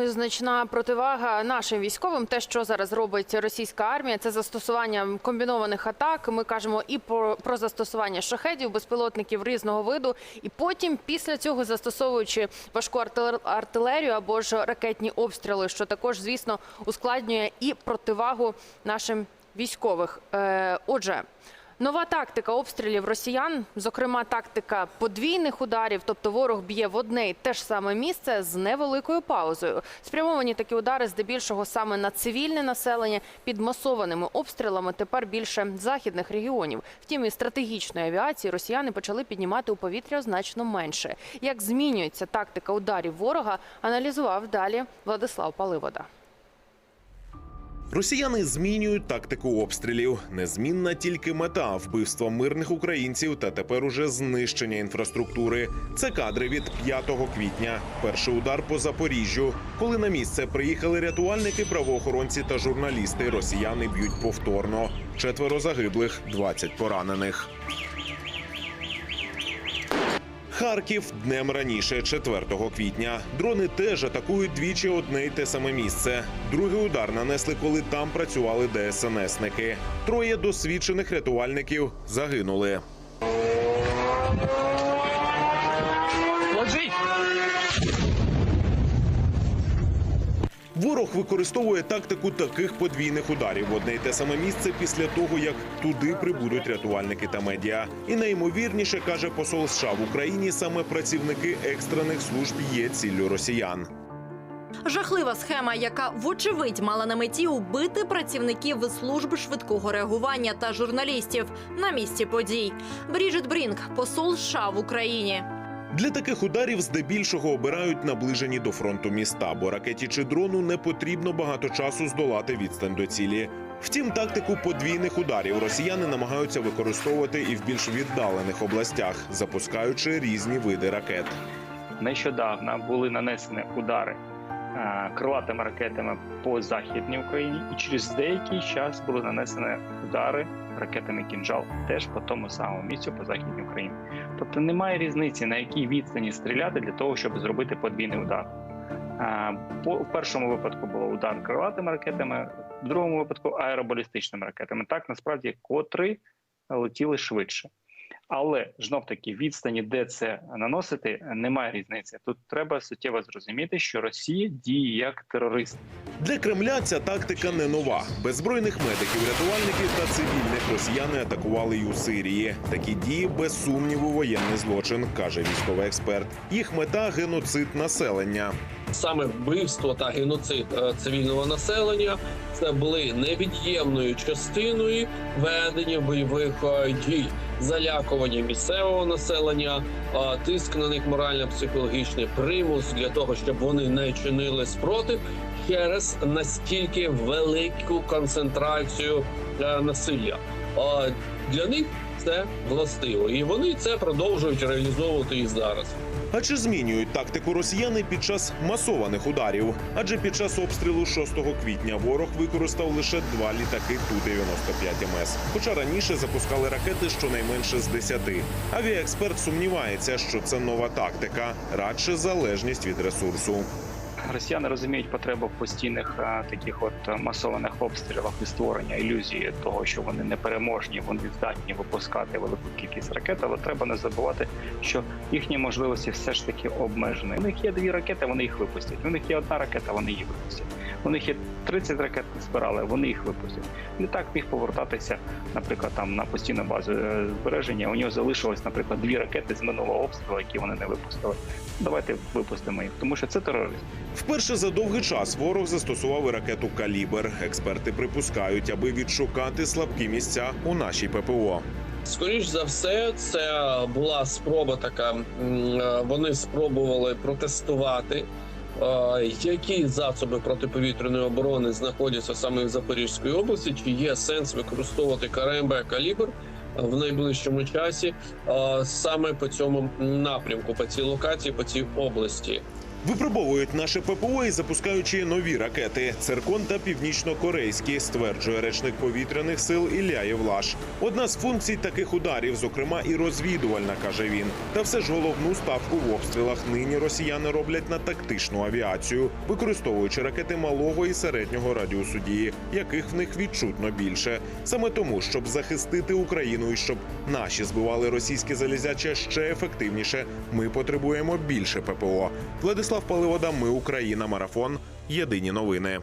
Значна противага нашим військовим, те, що зараз робить російська армія, це застосування комбінованих атак. Ми кажемо і про, про застосування шахедів, безпілотників різного виду, і потім, після цього, застосовуючи важку артилер- артилерію або ж ракетні обстріли, що також, звісно, ускладнює і противагу нашим військових. Е, отже. Нова тактика обстрілів росіян, зокрема тактика подвійних ударів, тобто ворог б'є в одне й те ж саме місце з невеликою паузою. Спрямовані такі удари здебільшого саме на цивільне населення під масованими обстрілами. Тепер більше західних регіонів. Втім, і стратегічної авіації росіяни почали піднімати у повітря значно менше. Як змінюється тактика ударів ворога, аналізував далі Владислав Паливода. Росіяни змінюють тактику обстрілів. Незмінна тільки мета вбивства мирних українців та тепер уже знищення інфраструктури. Це кадри від 5 квітня. Перший удар по Запоріжжю. Коли на місце приїхали рятувальники, правоохоронці та журналісти, росіяни б'ють повторно. Четверо загиблих, 20 поранених. Харків днем раніше, 4 квітня. Дрони теж атакують двічі одне й те саме місце. Другий удар нанесли, коли там працювали ДСНСники. Троє досвідчених рятувальників загинули. Ворог використовує тактику таких подвійних ударів в одне й те саме місце після того, як туди прибудуть рятувальники та медіа. І найімовірніше каже посол США в Україні, саме працівники екстрених служб є ціллю росіян. Жахлива схема, яка вочевидь мала на меті убити працівників служби швидкого реагування та журналістів на місці подій. Бріджит Брінк, посол США в Україні. Для таких ударів здебільшого обирають наближені до фронту міста, бо ракеті чи дрону не потрібно багато часу здолати відстань до цілі. Втім, тактику подвійних ударів росіяни намагаються використовувати і в більш віддалених областях, запускаючи різні види ракет. Нещодавно були нанесені удари крилатими ракетами по західній Україні, і через деякий час були нанесені удари ракетами кінжал теж по тому самому місцю по західній Україні. Тобто немає різниці на якій відстані стріляти для того, щоб зробити подвійний удар. Е, По в першому випадку було удар крилатими ракетами, в другому випадку аеробалістичними ракетами. Так насправді котрі летіли швидше. Але знов таки відстані, де це наносити, немає різниці. Тут треба суттєво зрозуміти, що Росія діє як терорист. Для Кремля ця тактика не нова. Беззбройних медиків, рятувальників та цивільних росіяни атакували й у Сирії. Такі дії без сумніву воєнний злочин, каже військовий експерт. Їх мета геноцид населення. Саме вбивство та геноцид е, цивільного населення це були невід'ємною частиною ведення бойових е, дій, залякування місцевого населення, е, тиск на них морально-психологічний примус для того, щоб вони не чинили спротив через настільки велику концентрацію насилля. Для них це властиво, і вони це продовжують реалізовувати і зараз. А чи змінюють тактику росіяни під час масованих ударів? Адже під час обстрілу 6 квітня ворог використав лише два літаки Ту-95 МС. Хоча раніше запускали ракети щонайменше з 10. Авіаексперт сумнівається, що це нова тактика, радше залежність від ресурсу. Росіяни розуміють потребу в постійних е, таких от е, масованих обстрілах і створення ілюзії того, що вони непереможні, вони здатні випускати велику кількість ракет. Але треба не забувати, що їхні можливості все ж таки обмежені. У них є дві ракети, вони їх випустять. У них є одна ракета, вони її випустять. У них є 30 ракет збирали, вони їх випустять. Літак міг повертатися, наприклад, там на постійну базу е, збереження. У нього залишилось, наприклад, дві ракети з минулого обстрілу, які вони не випустили. Давайте випустимо їх, тому що це терорист. Вперше за довгий час ворог застосував і ракету Калібр. Експерти припускають, аби відшукати слабкі місця у нашій ППО. Скоріш за все, це була спроба така. е, Вони спробували протестувати, е, які засоби протиповітряної оборони знаходяться саме в Запорізькій області. Чи є сенс використовувати КРМБ калібр в найближчому часі е, саме по цьому напрямку, по цій локації, по цій області. Випробовують наше ППО і запускаючи нові ракети циркон та північно-корейські, стверджує речник повітряних сил Ілля Євлаш. Одна з функцій таких ударів, зокрема і розвідувальна, каже він. Та все ж головну ставку в обстрілах нині росіяни роблять на тактичну авіацію, використовуючи ракети малого і середнього радіусу дії, яких в них відчутно більше. Саме тому, щоб захистити Україну і щоб наші збивали російське залізяче ще ефективніше, ми потребуємо більше ППО. Владислав Паливода, ми Україна. Марафон. Єдині новини.